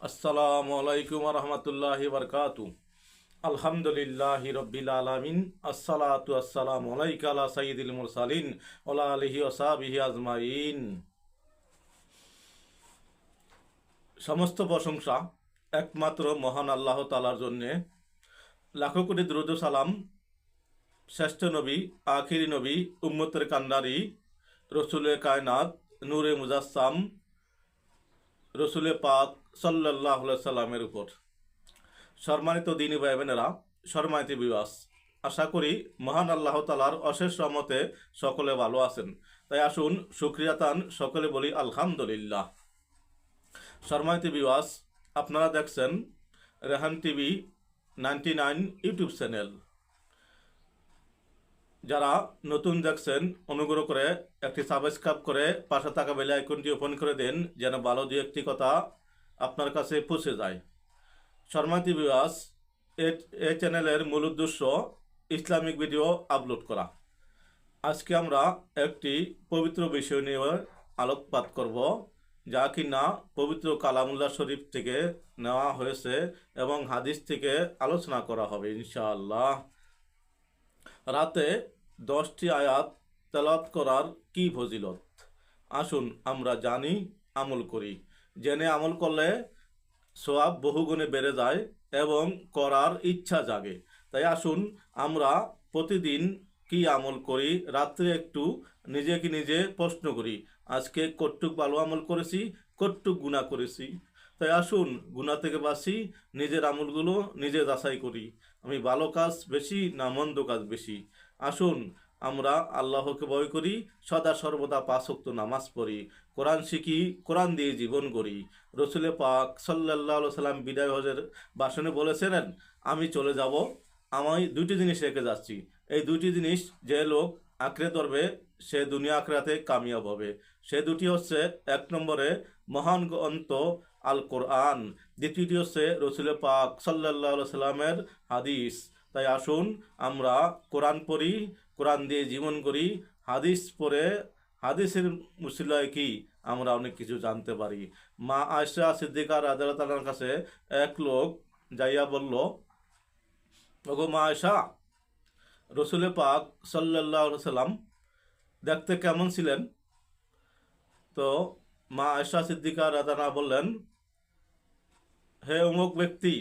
আসসালামু আলাইকুম রহমতুল্লাহি বরকাতু। আলহামদুলিল্লাহ রব্বিল আলামিন। আসসালাতু আসসালামু আলাইকা আলা সাইয়্যিদিল মুরসালিন ওয়া আলিহি ওয়া সাহবিহি আজমাইন। সমস্ত প্রশংসা একমাত্র মহান আল্লাহ তালার জন্যে। লাখো কোটি দ্রুদ সালাম। শ্রেষ্ঠ নবী, আখিরি নবী, উম্মতের কান্ডারি, রসুলের কায়নাত, নূরে মুজাসসাম রসুলে পাক সাল্লাহ সাল্লামের উপর। সম্মানিত দিনী ভাই বোনেরা সম্মানিত বিবাস আশা করি মহান আল্লাহ তালার অশেষ রহমতে সকলে ভালো আছেন। তাই আসুন সুক্রিয়াতান সকলে বলি আলহামদুলিল্লাহ। সম্মানিত বিবাস আপনারা দেখছেন Rehan TV ninety nine YouTube channel. যারা নতুন দেখছেন, অনুগ্রহ করে একটি সাবস্ক্রাইব করে পাশে থাকা বেলে আইকনটি ওপেন করে দেন, যেন ভালো দু একটি কথা আপনার কাছে পৌঁছে যায়। শর্মাতি বিবাস এই চ্যানেলের মূল উদ্দেশ্য ইসলামিক ভিডিও আপলোড করা। আজকে আমরা একটি পবিত্র বিষয় নিয়ে আলোকপাত করব, যা কি না পবিত্র কালামুল্লাহ শরীফ থেকে নেওয়া হয়েছে এবং হাদিস থেকে আলোচনা করা হবে, ইনশাআল্লাহ। রাতে দশটি আয়াত তেলাত করার কি ফজিলত? আসুন আমরা জানি, আমল করি। জেনে আমল করলে সোয়াব বহুগুণে বেড়ে যায় এবং করার ইচ্ছা জাগে। তাই আসুন আমরা প্রতিদিন কি আমল করি, রাত্রে একটু নিজেকে নিজে প্রশ্ন করি। আজকে কটুক ভালো আমল করেছি কটুক গুণা করেছি? তাই আসুন গুণা থেকে বাঁচি, নিজের আমলগুলো নিজে যাচাই করি। আমি ভালো কাজ বেশি না মন্দ কাজ বেশি? আসুন, আমরা আল্লাহকে ভয় করি, সদা সর্বদা পাঁচক্ত নামাজ পড়ি। কোরআন শিখি, কোরআন দিয়ে জীবন করি। রসুলে পাক সাল্লাহ সাল্লাম বিদায় হজের বাসনে বলেছিলেন, আমি চলে যাব আমি দুটি জিনিস রেখে যাচ্ছি। এই দুটি জিনিস যে লোক আঁকড়ে ধরবে, সে দুনিয়া আঁকড়াতে কামিয়াব হবে। সে দুটি হচ্ছে, এক নম্বরে মহান গ্রন্থ আল কোরআন দ্বিতীয়টি হচ্ছে রসুল পাক সাল্লাহ সাল্লামের হাদিস। তাই আসুন আমরা কোরআন পড়ি, কোরআন দিয়ে জীবন করি, হাদিস পড়ে, হাদিসের মুসিলায় কি আমরা অনেক কিছু জানতে পারি। মা আয়সা সিদ্দিকার আদালতার কাছে এক লোক যাইয়া বলল, ওগো মা আয়সা রসুলে পাক সাল্লাহ সাল্লাম দেখতে কেমন ছিলেন? তো মা আয়সা সিদ্দিকা রাদানা বললেন, হে অমুক ব্যক্তি,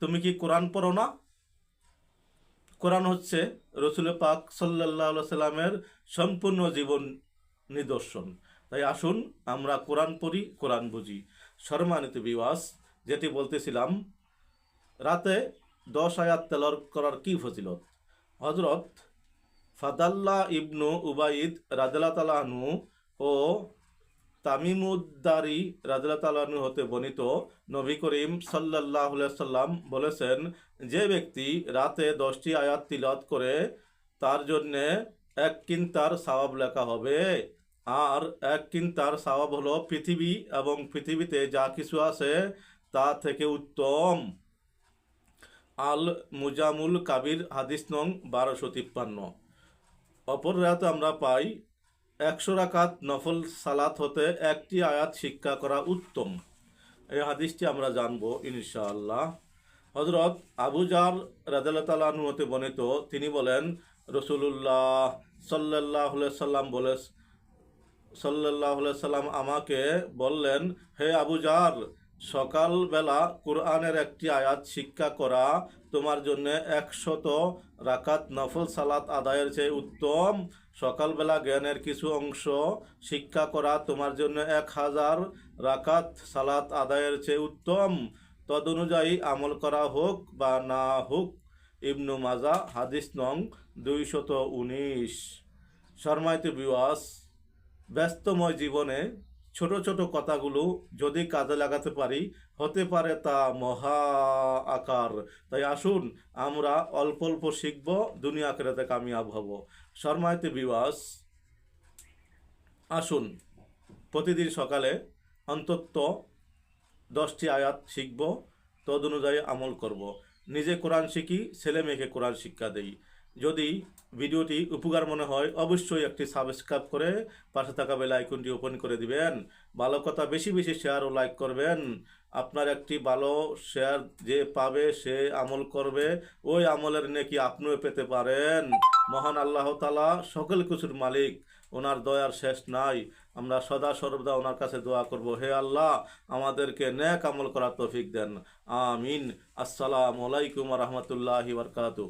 তুমি কি কোরআন পড়ো না? কোরআন হচ্ছে রসুল পাক সাল্লাহ সাল্লামের সম্পূর্ণ জীবন নিদর্শন। তাই আসুন, আমরা কোরআন পড়ি, কোরআন বুঝি। সম্মানিত বিবাস যেটি বলতেছিলাম, রাতে দশ আয়াত তেলর করার কি ফজিলত? হজরত ফাদাল্লা ইবনু উবাইদ রাজলা ও তামিমুদ্দারি রাজলা তালাহনু হতে বর্ণিত নবী করিম সাল্লাহ সাল্লাম বলেছেন, যে ব্যক্তি রাতে দশটি আয়াত তিলত করে, তার জন্যে এক কিন্তার সওয়াব লেখা হবে। আর এক কিন্তার সওয়াব হলো পৃথিবী এবং পৃথিবীতে যা কিছু আছে তা থেকে উত্তম। আল মুজামুল কাবির হাদিস নং বারোশো তিপ্পান্ন। অপর রাতে আমরা পাই একশো রাকাত নফল সালাত হতে একটি আয়াত শিক্ষা করা উত্তম। এই হাদিসটি আমরা জানব ইনশাআল্লাহ। হজরত আবুজার জার রাজালতালাহু হতে বর্ণিত, তিনি বলেন, রসুলুল্লাহ সাল্লাহ সাল্লাম বলে সাল্লাহ সাল্লাম আমাকে বললেন, হে আবু জার সকালবেলা কোরআনের একটি আয়াত শিক্ষা করা তোমার জন্য একশত রাকাত নফল সালাত আদায়ের চেয়ে উত্তম। সকালবেলা জ্ঞানের কিছু অংশ শিক্ষা করা তোমার জন্য এক হাজার রাকাত সালাত আদায়ের চেয়ে উত্তম। তদনুযায়ী আমল করা হোক বা না হোক, ইবনু মাজা হাদিস নং দুইশত উনিশ। শর্মায়িত বিওয়াস ব্যস্তময় জীবনে ছোট ছোট কথাগুলো যদি কাজে লাগাতে পারি, হতে পারে তা মহা আকার। তাই আসুন, আমরা অল্প অল্প শিখব, দুনিয়া কেরাতে কামিয়াব হব। শর্মায়তে বিবাস আসুন, প্রতিদিন সকালে অন্তত দশটি আয়াত শিখব তদ অনুযায়ী আমল করব। নিজে কোরআন শিখি ছেলে মেয়েকে কোরআন শিক্ষা দেই। যদি ভিডিওটি উপকার মনে হয়, অবশ্যই একটি সাবস্ক্রাইব করে পাশে থাকা বেল আইকনটি ওপেন করে দিবেন। ভালো কথা বেশি বেশি শেয়ার ও লাইক করবেন। আপনার একটি ভালো শেয়ার যে পাবে, সে আমল করবে। ওই আমলের নেকি আপনিও পেতে পারেন। মহান আল্লাহ তালা সকল কিছুর মালিক। ওনার দয়ার শেষ নাই। আমরা সদা সর্বদা ওনার কাছে দোয়া করব, হে আল্লাহ, আমাদেরকে ন্যাক আমল করার তৌফিক দেন। আমিন। আসসালামু আলাইকুম রহমতুল্লাহি বরকাতু